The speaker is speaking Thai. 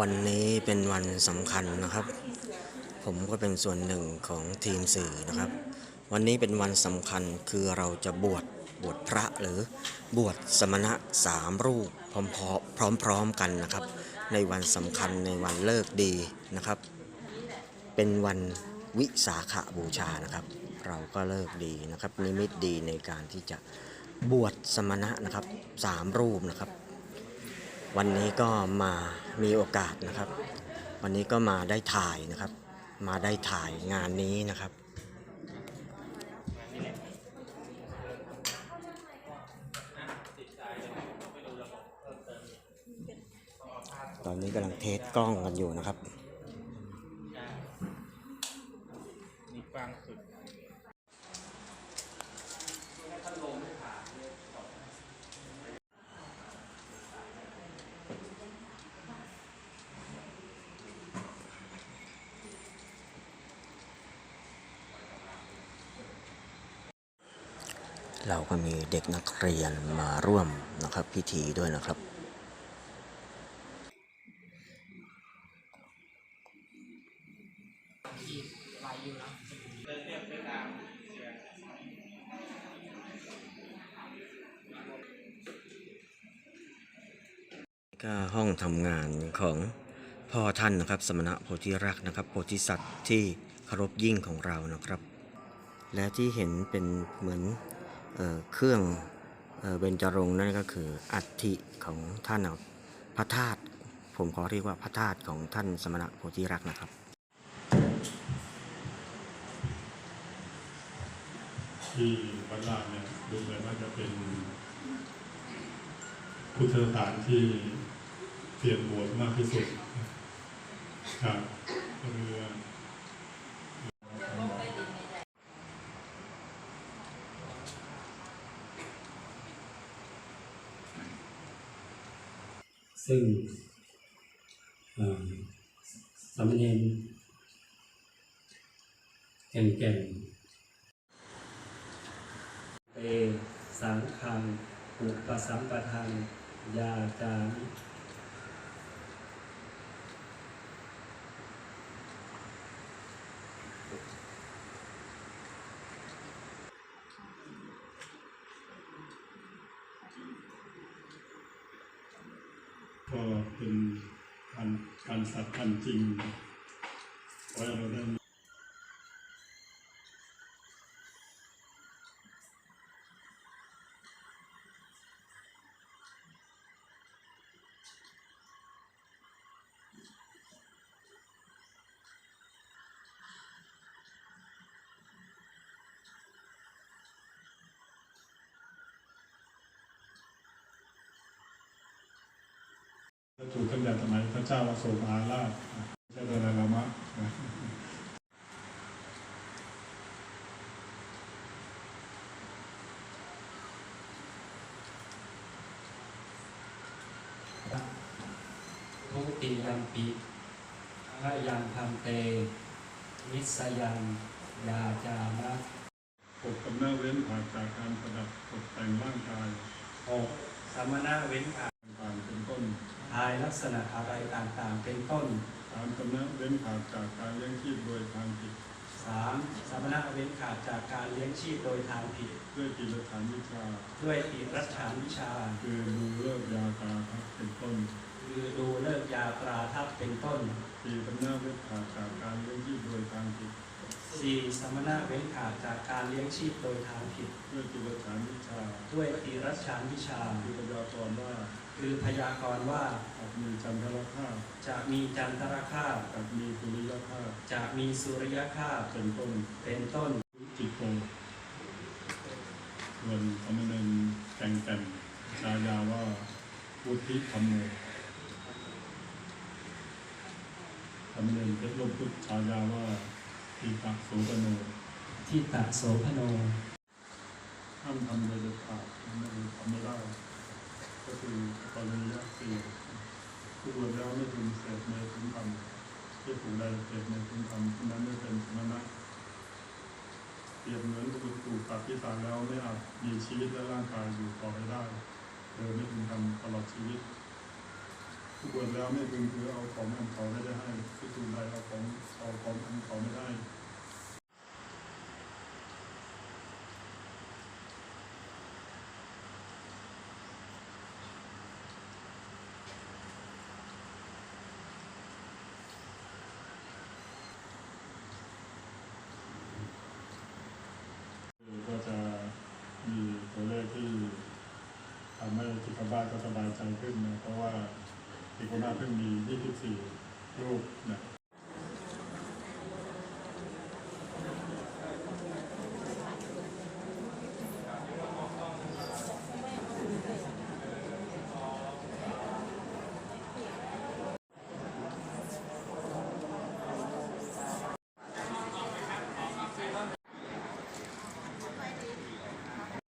วันนี้เป็นวันสำคัญนะครับ ผมก็เป็นส่วนหนึ่งของทีมสื่อนะครับ วันนี้เป็นวันสำคัญคือเราจะบวชบวชพระหรือบวชสมณะสามรูปพร้อมๆพร้อมๆกันนะครับ ในวันสำคัญในวันเลิกดีนะครับ เป็นวันวิสาขบูชานะครับ เราก็เลิกดีนะครับ นิมิตดีในการที่จะบวชสมณะนะครับสามรูปนะครับ วันนี้ก็มามีโอกาสนะครับ วันนี้ก็มาได้ถ่ายนะครับ มาได้ถ่ายงานนี้นะครับตอนนี้กำลังเทสกล้องกันอยู่นะครับ นี่กว้างสุด เราก็มีเด็กนักเรียนมาร่วมนะครับพิธีด้วยนะครับ ก็ห้องทำงานของพ่อท่านนะครับ สมณะโพธิรักนะครับ โพธิสัตว์ที่เคารพยิ่งของเรานะครับ และที่เห็นเป็นเหมือน เครื่องเบญจรงค์นั่นก็คืออัฐิของท่านพระธาตุผมขอเรียกว่าพระธาตุของท่านสมณะโพธิรักษ์นะครับที่วัดลาดเนี่ยดูเหมือนว่าจะเป็นพุทธสถานที่เปลี่ยนบสถ์มากที่สุดครับก็คือ ซึ่งสามเณรแก่นแก่นเปสังคังอุปสัมปทานยาจามิ ก็เป็นการการสัตว์กันจริงไว้เราได้ ถูกตั้งแต่สมัยพระเจ้าอโศกมหาราชนะเจ้าดาลามะนะทุติยัมปิพระยังพันเตนิสยังยาจามะปกกำเนิดเว้นผ่านจากการประดับตกแต่งร่างกายหกสมณะเว้นขาด ต่างๆเป็นต้น ทายลักษณะอะไรต่างๆ เป็นต้นสามกำเนิดเว้นผ่านจากการเลี้ยงชีพโดยทางผิดสามสมณะเว้นขาดจากการเลี้ยงชีพโดยทางผิด ด้วยกิจฐานวิชา ด้วยปีรัชฐานวิชา คือดูเลิกษ์ยาตาครับเป็นต้น คือดูเลิกษ์ยาตราทัพเป็นต้นสี่กำเนิดเว้นผ่านจากการเลี้ยงชีพโดยทางผิดสี่สมณะเว้นขาดจากการเลี้ยงชีพโดยทางผิด ด้วยกิจฐานวิชา ด้วยปีรัชฐานวิชาคือพยากรณ์ว่า คือพยากรณ์ว่าหากมีจันทรคาตจะมีจันทรคาตหากมีสุริยคาตจะมีสุริยคาตเป็นต้นเป็นต้นจิตโตส่วนสมณเณรแกงแก่นฉายาว่าวุฒิธรรมโมสมณเณรเพชรลมพุทธฉายาว่าทีตะโสปโนที่ตะโสพโนห้ามทำโดยเด็ดขาดไม่ทำไม่ได้ ก็คือกรณียากเสี่ยงผู้บวชแล้วไม่ถึงเศษเมถึงทำที่ผู้ใดเศษเมถึงทำผู้นั้นไม่เป็นสมณะเปรียบเหมือนผู้ถูกตัดที่ตาแล้วไม่อาจมีชีวิตและร่างกายอยู่ต่อไปได้โดยไม่ถึงทำตลอดชีวิตผู้บวชแล้วไม่พึงถือเอาของอันเขาไม่ได้ให้พิสูจน์ใดเอาของเอาของอันเขาไม่ได้ ก็จะมีตัวเลขที่ทำให้จิต บ้านก็สบายใจขึ้นนะเพราะว่าจิตบ้าเพิ่งมี 24 รูปนะ